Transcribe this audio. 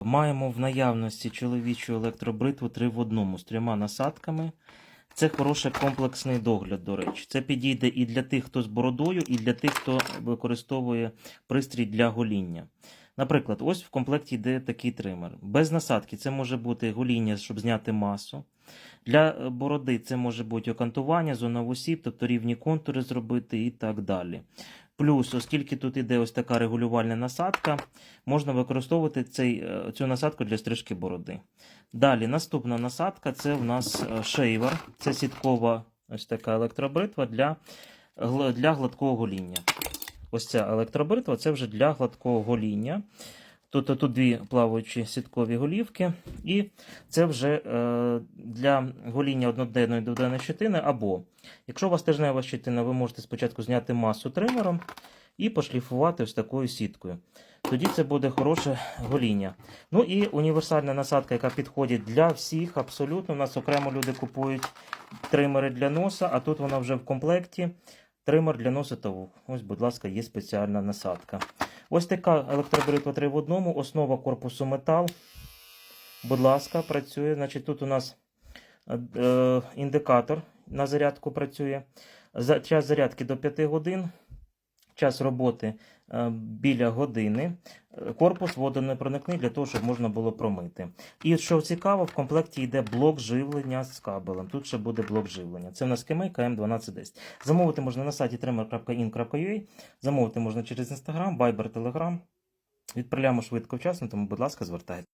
Маємо в наявності чоловічу електробритву 3 в одному з трьома насадками. Це хороший комплексний догляд, до речі. Це підійде і для тих, хто з бородою, і для тих, хто використовує пристрій для гоління. Наприклад, ось в комплекті йде такий тример. Без насадки це може бути гоління, щоб зняти масу. Для е, бороди це може бути окантування, зона вусів, тобто рівні контури зробити і так далі. Плюс, оскільки тут іде ось така регулювальна насадка, можна використовувати цей, е, цю насадку для стрижки бороди. Далі, наступна насадка це в нас е, шейвер. Це сіткова ось така електробритва для, для гладкого гоління. Ось ця електробритва це вже для гладкого гоління. Тут, тут дві плаваючі сіткові голівки, і це вже е, для гоління одноденної дводенної щетини. Або, якщо у вас тижнева щетина, ви можете спочатку зняти масу тримером і пошліфувати ось такою сіткою. Тоді це буде хороше гоління. Ну і універсальна насадка, яка підходить для всіх, абсолютно. У нас окремо люди купують тримери для носа, а тут вона вже в комплекті. Тример для носа та вух. Ось, будь ласка, є спеціальна насадка. Ось така електробритва 3 в одному, основа корпусу метал. Будь ласка, працює. Значить, тут у нас е, е, індикатор на зарядку працює. За, час зарядки до 5 годин. Час роботи е, біля години. Е, Корпус водонепроникний для того, щоб можна було промити. І що цікаво, в комплекті йде блок живлення з кабелем. Тут ще буде блок живлення. Це в нас Кемейка М1210. Замовити можна на сайті trimmer.in.ua, замовити можна через Instagram, Viber, Telegram. Відправляємо швидко вчасно, тому, будь ласка, звертайтеся.